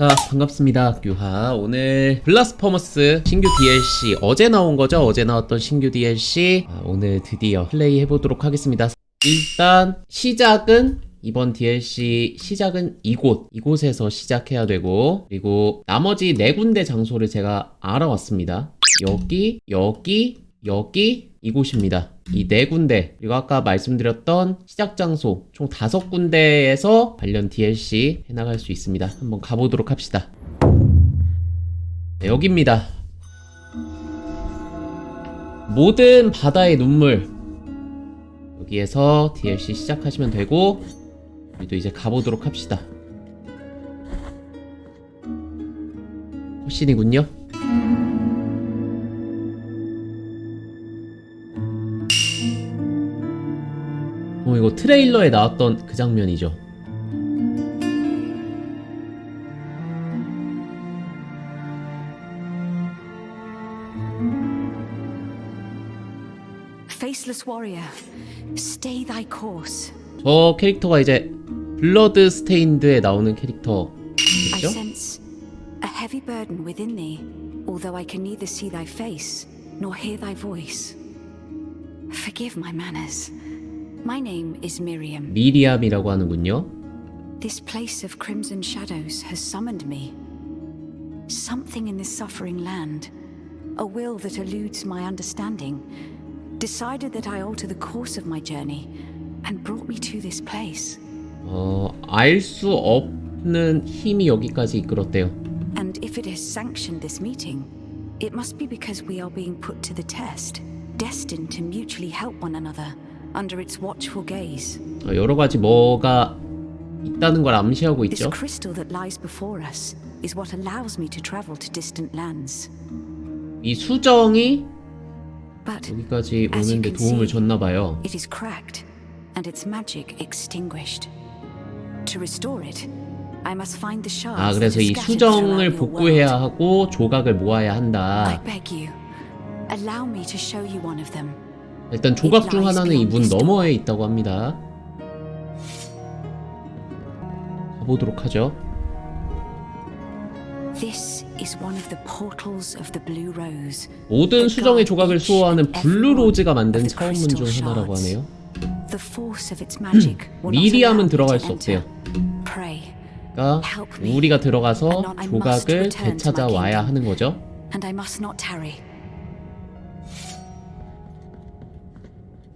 자 반갑습니다 규하. 오늘 블라스퍼머스 신규 DLC 어제 나온 거죠? 어제 나왔던 신규 DLC 아, 오늘 드디어 플레이 해보도록 하겠습니다. 일단 시작은 이번 DLC 시작은 이곳. 이곳에서 시작해야 되고 그리고 나머지 네 군데 장소를 제가 알아왔습니다. 여기 여기 여기 이곳입니다. 이 네 군데. 그리고 아까 말씀드렸던 시작 장소 총 다섯 군데에서 관련 DLC 해나갈 수 있습니다. 한번 가보도록 합시다. 네, 여기입니다. 모든 바다의 눈물. 여기에서 DLC 시작하시면 되고 우리도 이제 가보도록 합시다. 훨씬이군요 어 이거 트레일러에 나왔던 그 장면이죠. 저 캐릭터가 이제 블러드 스테인드에 나오는 I 캐릭터겠죠? sense a heavy burden within thee, although I can neither see thy face nor hear thy voice. Forgive my manners. My name is Miriam. 미리암이라고 하는군요 This place of crimson shadows has summoned me. Something in this suffering land, a will that eludes my understanding, decided that I alter the course of my journey and brought me to this place. 어, 알 수 없는 힘이 여기까지 이끌었대요 And if it has sanctioned this meeting, it must be because we are being put to the test, destined to mutually help one another under its watchful gaze. 어, 여러 가지 뭐가 있다는 걸 암시하고 This 있죠 crystal that lies before us is what allows me to travel to distant lands. 이 수정이 But 여기까지 As you 오는데 can 도움을 see, 줬나 봐요 it is cracked and its magic extinguished. To restore it, I must find the shards. 아 that 그래서 are 이 scattered 수정을 throughout your 복구해야 world. 하고 조각을 모아야 I 한다 beg you, allow me to show you one of them. 일단 조각 중 하나는 이 문 너머에 있다고 합니다 가보도록 하죠. 모든 수정의 조각을 수호하는 블루로즈가 만든 차원문 중 하나라고 하네요 me 들어갈 수 없대요 그러니까 우리가 들어가서 조각을 되찾아 와야 하는 거죠 and I must not tarry.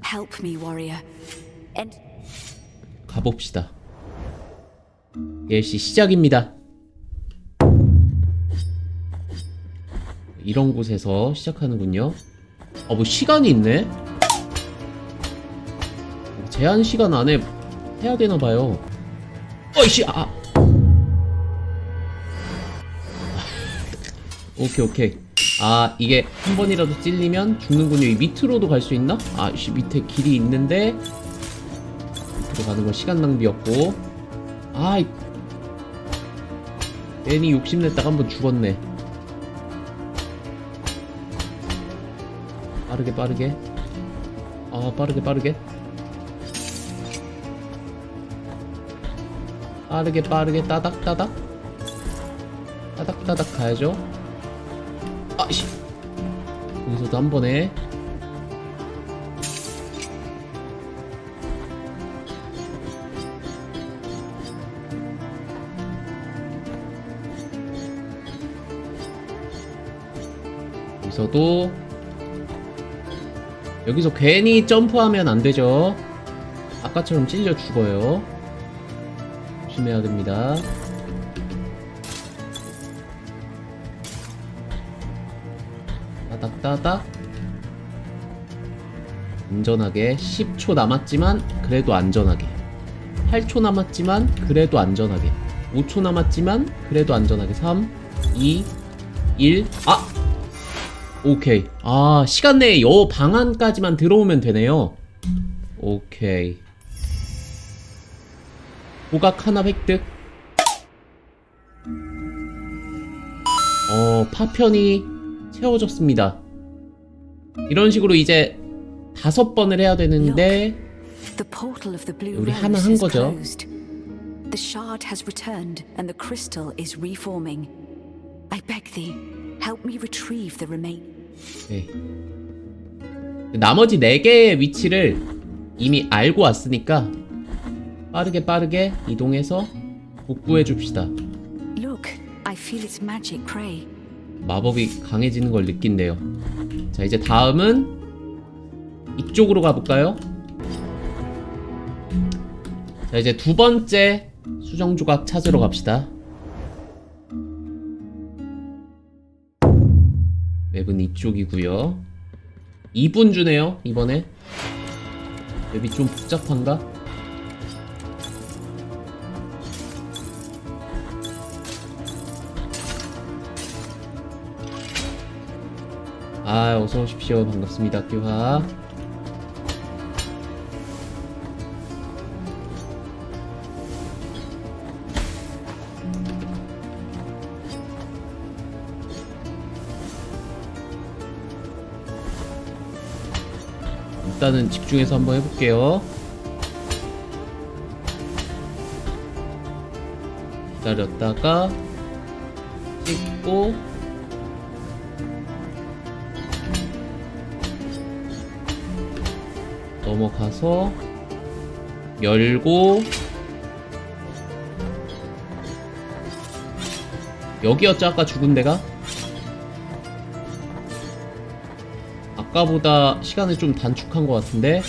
Help me, warrior. And 가봅시다. DLC 시작입니다. 이런 곳에서 시작하는군요. 아, 뭐 시간이 있네? 제한 시간 안에 해야 되나 봐요. 어이씨, 아! 오케이, 오케이. 아, 이게 한 번이라도 찔리면 죽는군요. 이 밑으로도 갈 수 있나? 아, 씨, 밑에 길이 있는데 밑으로 가는 건 시간 낭비였고. 아이. 괜히 욕심냈다가 한번 죽었네. 빠르게, 빠르게. 아, 빠르게, 빠르게. 빠르게, 빠르게, 따닥, 따닥. 따닥, 따닥 가야죠. 여기서도 한 번에. 여기서도 여기서 괜히 점프하면 안 되죠. 아까처럼 찔려 죽어요. 조심해야 됩니다. 따닥따닥. 안전하게 10초 남았지만 그래도 안전하게. 8초 남았지만 그래도 안전하게. 5초 남았지만 그래도 안전하게. 3 2 1 아! 오케이. 아 시간 내에 요 방안까지만 들어오면 되네요. 오케이. 조각 하나 획득. 어 파편이 채워졌습니다 이런 식으로 이제 다섯 번을 해야 되는데 우리 하나 한 거죠. The shard has returned and the crystal is reforming. I beg thee, help me retrieve the remain. 네. 나머지 4개의 위치를 이미 알고 왔으니까 빠르게 빠르게 이동해서 복구해 줍시다. Look, I feel its magic prey. 마법이 강해지는 걸 느낀대요. 자, 이제 다음은 이쪽으로 가볼까요? 자, 이제 두 번째 수정 조각 찾으러 갑시다. 맵은 이쪽이고요. 2분 주네요, 이번에. 맵이 좀 복잡한가? 아, 어서 오십시오. 반갑습니다, 학교화. 일단은 집중해서 한번 해볼게요. 기다렸다가 찍고 넘어가서 열고 여기였죠 아까 죽은 데가? 아까보다 시간을 좀 단축한 것 같은데?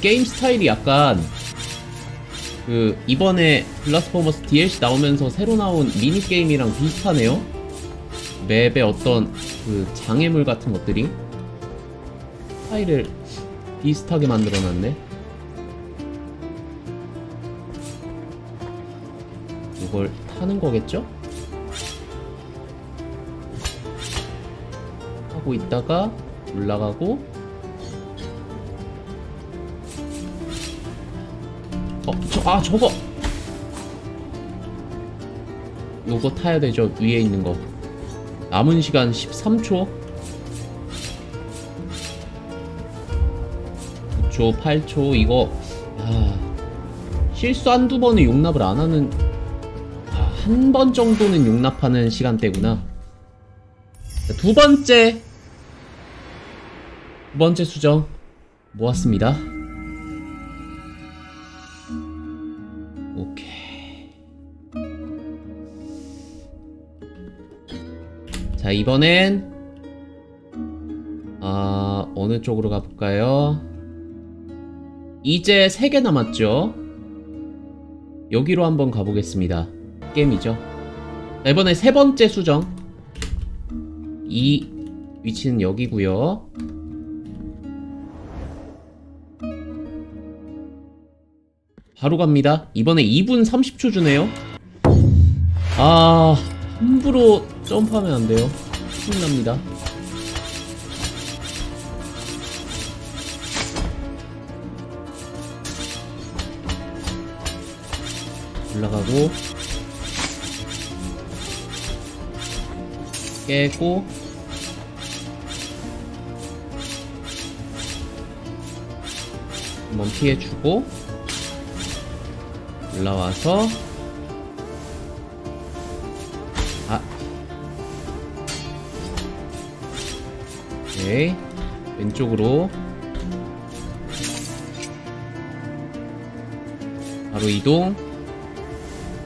게임 스타일이 약간 그 이번에 블라스포머스 DLC 나오면서 새로 나온 미니 게임이랑 비슷하네요. 맵의 어떤 그 장애물 같은 것들이 스타일을 비슷하게 만들어놨네. 이걸 타는 거겠죠? 하고 있다가 올라가고 어, 저, 아, 저거! 요거 타야 되죠, 위에 있는 거. 남은 시간 13초. 9초, 8초, 이거, 아, 실수 한두 번은 용납을 안 하는, 아, 한 번 정도는 용납하는 시간대구나. 자, 두 번째, 두 번째 수정 모았습니다. 자, 이번엔 아, 어느 쪽으로 가볼까요? 이제 3개 남았죠? 여기로 한번 가보겠습니다. 게임이죠. 자, 이번에 세 번째 수정. 이 위치는 여기고요. 바로 갑니다. 이번에 2분 30초 주네요. 아, 함부로 점프하면 안 돼요. 신납니다. 올라가고 깨고 한번 피해주고 올라와서 오케이 왼쪽으로. 바로 이동.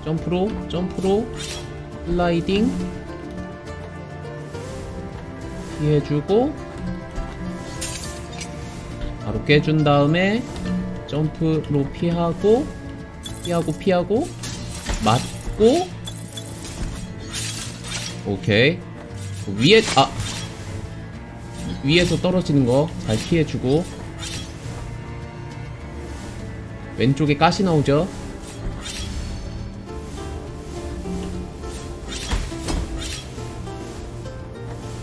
점프로 점프로. 슬라이딩. 피해주고. 바로 깨준 다음에 점프로 피하고 피하고 피하고. 맞고. 오케이. 위에 아 위에서 떨어지는 거 잘 피해주고. 왼쪽에 가시 나오죠?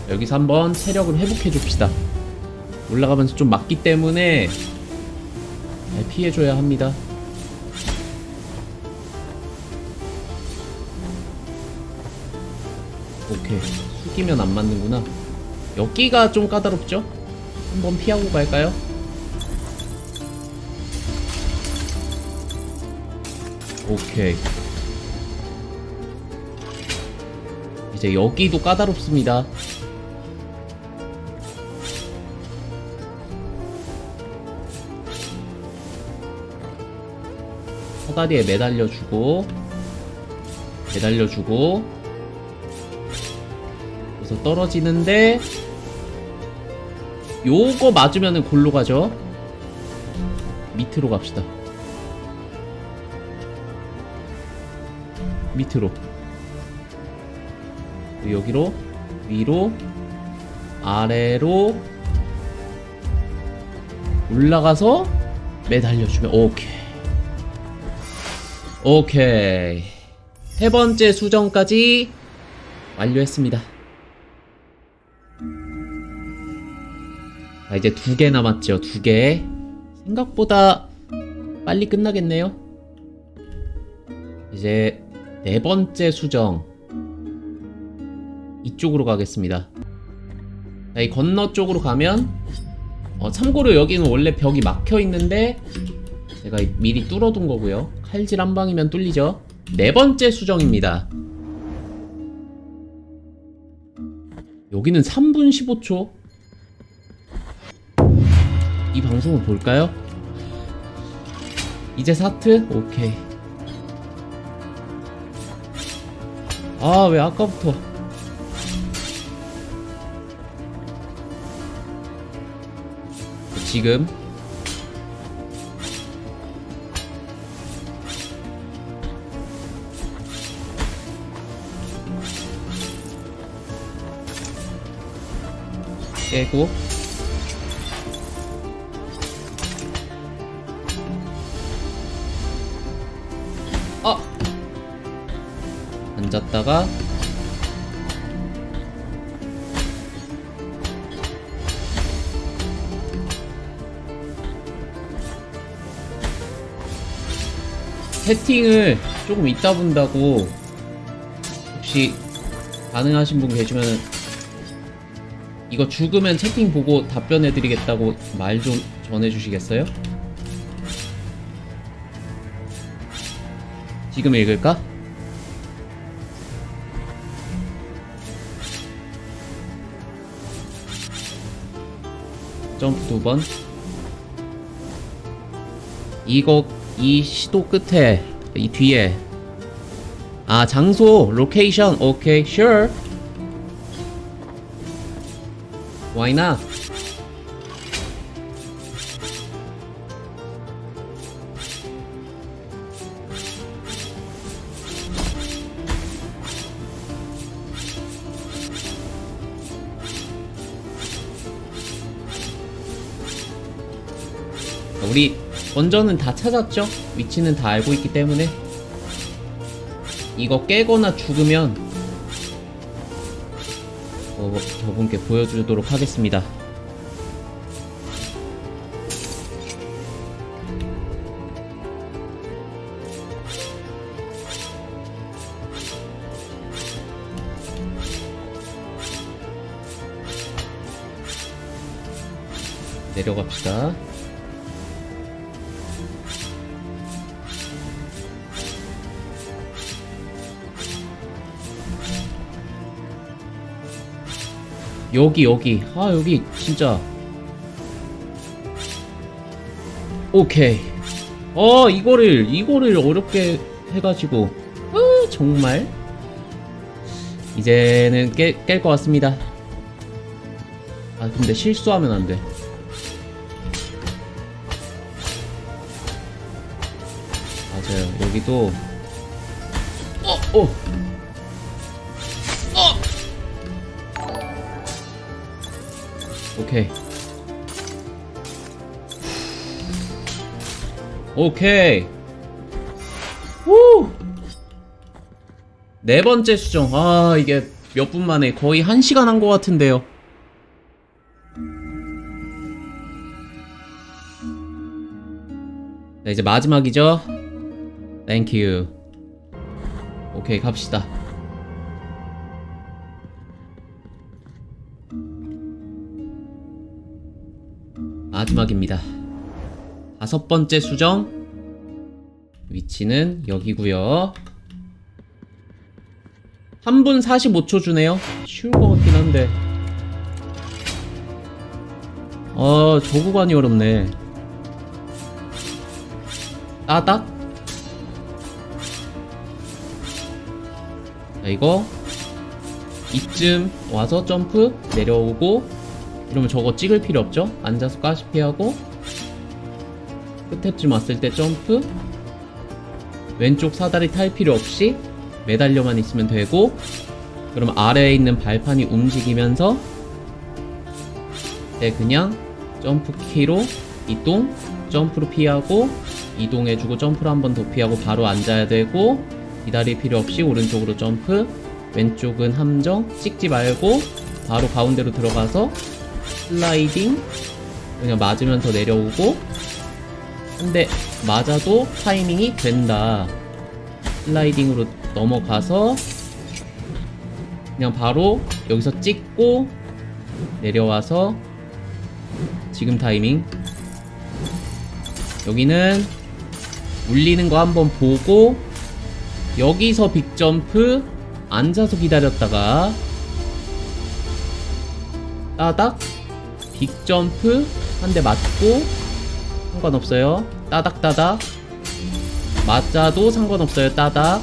여기서 한번 체력을 회복해 줍시다. 올라가면서 좀 맞기 때문에 잘 피해줘야 합니다. 오케이. 숙이면 안 맞는구나 여기가 좀 까다롭죠? 한번 피하고 갈까요? 오케이. 이제 여기도 까다롭습니다. 사다리에 매달려주고 매달려주고 그래서 떨어지는데 요거 맞으면은 골로 가죠. 밑으로 갑시다. 밑으로. 여기로 위로 아래로 올라가서 매달려주면 오케이. 오케이. 세 번째 수정까지 완료했습니다 자 이제 두 개 남았죠 두 개. 생각보다 빨리 끝나겠네요. 이제 네 번째 수정. 이쪽으로 가겠습니다. 자, 이 건너 쪽으로 가면 어, 참고로 여기는 원래 벽이 막혀 있는데 제가 미리 뚫어둔 거고요. 칼질 한 방이면 뚫리죠. 네 번째 수정입니다. 여기는 3분 15초 이 방송을 볼까요? 이제 사트? 오케이 아 왜 아까부터 지금 깨고 앉았다가 채팅을 조금 이따 본다고 혹시 가능하신 분 계시면 이거 죽으면 채팅 보고 답변해 드리겠다고 말 좀 전해 주시겠어요? 지금 읽을까? 점프 두 번. 이거 이 시도 끝에 이 뒤에. 아 장소 로케이션 오케이 sure not 우리 원전은 다 찾았죠? 위치는 다 알고 있기 때문에 이거 깨거나 죽으면 어, 저분께 보여주도록 하겠습니다. 내려갑시다. 여기 여기. 아 여기 진짜. 오케이. 어 이거를 이거를 어렵게 해가지고. 어 정말. 이제는 깰 것 같습니다. 아 근데 실수하면 안돼. 맞아요. 여기도. 어! 어! 오케이. 후! 네 번째 수정. 아, 이게 몇 분 만에 거의 한 시간 한 것 같은데요. 네, 이제 마지막이죠. 땡큐. 오케이, 갑시다. 마지막입니다. 다섯 번째 수정. 위치는 여기고요 3분 45초 주네요. 쉬울 것 같긴 한데. 아, 저 구간이 어렵네. 따닥? 자, 이거. 이쯤 와서 점프, 내려오고, 이러면 저거 찍을 필요 없죠? 앉아서 가시 피하고, 끝에쯤 왔을 때 점프, 왼쪽 사다리 탈 필요 없이 매달려만 있으면 되고 그럼 아래에 있는 발판이 움직이면서 네 그냥 점프 키로 이동 점프로 피하고 이동해주고 점프로 한 번 더 피하고 바로 앉아야 되고 기다릴 필요 없이 오른쪽으로 점프. 왼쪽은 함정 찍지 말고 바로 가운데로 들어가서 슬라이딩. 그냥 맞으면서 내려오고 근데 맞아도 타이밍이 된다. 슬라이딩으로 넘어가서 그냥 바로 여기서 찍고 내려와서 지금 타이밍 여기는 울리는 거 한번 보고 여기서 빅점프 앉아서 기다렸다가 따닥 빅점프 한 대 맞고 상관없어요. 따닥따닥. 맞아도 상관없어요. 따닥.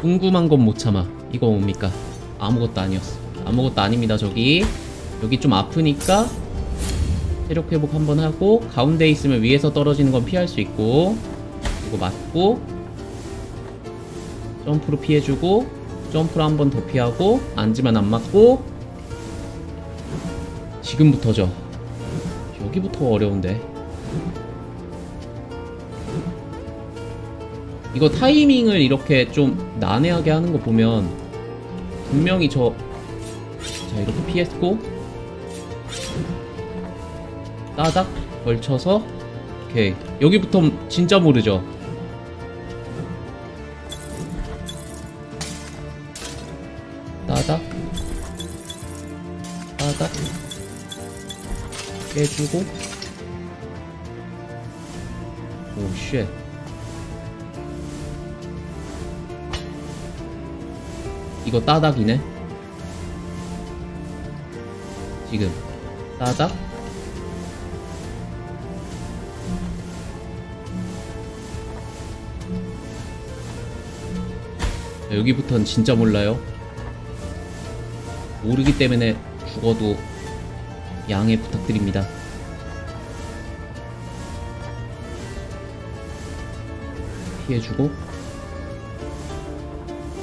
궁금한 건 못 참아. 이거 뭡니까? 아무것도 아니었어. 아무것도 아닙니다, 저기. 여기 좀 아프니까 체력 회복 한번 하고 가운데 있으면 위에서 떨어지는 건 피할 수 있고 이거 맞고 점프로 피해주고 점프로 한 번 더 피하고 앉으면 안 맞고 지금부터죠. 여기부터 어려운데. 이거 타이밍을 이렇게 좀 난해하게 하는 거 보면 분명히 저 자, 이렇게 피했고 따닥 걸쳐서 오케이. 여기부터 진짜 모르죠. 깨주고. 오쉣. 이거 따닥이네? 지금. 따닥? 자, 여기부터는 진짜 몰라요? 모르기 때문에 죽어도 양해 부탁드립니다. 피해주고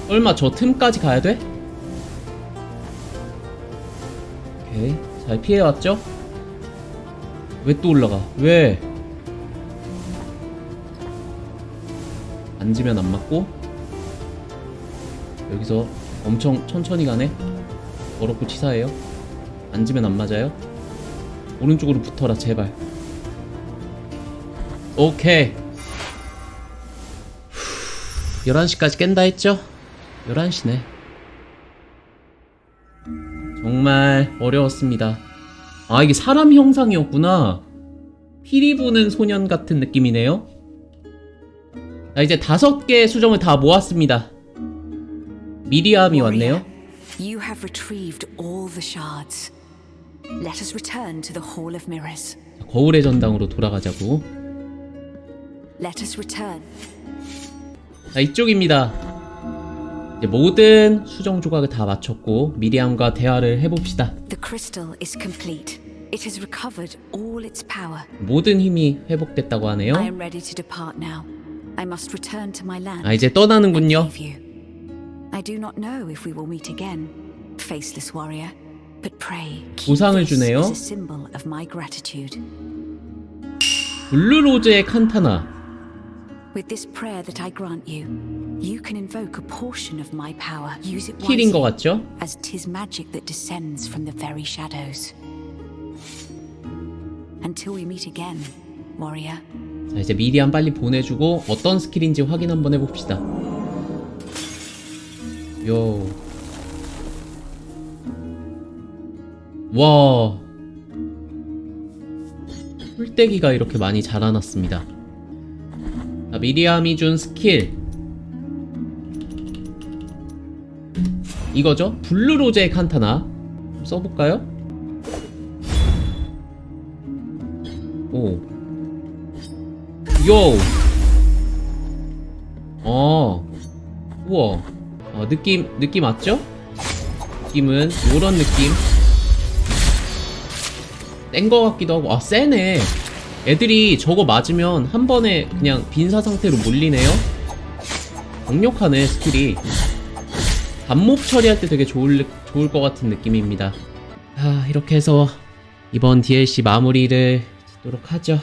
설마 저 틈까지 가야 돼? 오케이 잘 피해왔죠? 왜 또 올라가? 왜? 앉으면 안 맞고 여기서 엄청 천천히 가네 어렵고 치사해요 앉으면 안 맞아요 오른쪽으로 붙어라 제발. 오케이. 11시까지 깬다 했죠? 11시네. 정말 어려웠습니다. 아 이게 사람 형상이었구나. 피리 부는 소년 같은 느낌이네요. 자 이제 다섯 개 수정을 다 모았습니다. 미리암이 왔네요. You have retrieved all the shards. Let us return to the Hall of Mirrors. 거울의 전당으로 돌아가자고 Let us return. 자 이쪽입니다 이제 모든 수정 조각을 다 마쳤고 미리암과 대화를 해봅시다 The crystal is complete. It has recovered all its power. 모든 힘이 회복됐다고 하네요 I am ready to depart now. I must return to my land. 아 이제 떠나는군요. I do not know if we will meet again, faceless warrior. But pray, keep 보상을 this 주네요. as a symbol of my gratitude. 블루 로즈의 칸타나 With this prayer that I grant you, you can invoke a portion of my power. Use it 킬인 것 같죠? as 'tis magic that descends from the very shadows. Until we meet again, warrior. 자 이제 미리암 빨리 보내주고 어떤 스킬인지 확인 한번 해봅시다 요 와. 풀떼기가 이렇게 많이 자라났습니다. 자, 미리암이 준 스킬. 이거죠? 블루로제 칸타나. 써볼까요? 오. 요! 어. 우와. 어, 느낌, 느낌 맞죠? 느낌은 요런 느낌. 센거 같기도 하고. 아, 세네. 애들이 저거 맞으면 한 번에 그냥 빈사 상태로 몰리네요? 강력하네, 스킬이. 반목 처리할 때 되게 좋을, 좋을 것 같은 느낌입니다. 아, 이렇게 해서 이번 DLC 마무리를 짓도록 하죠.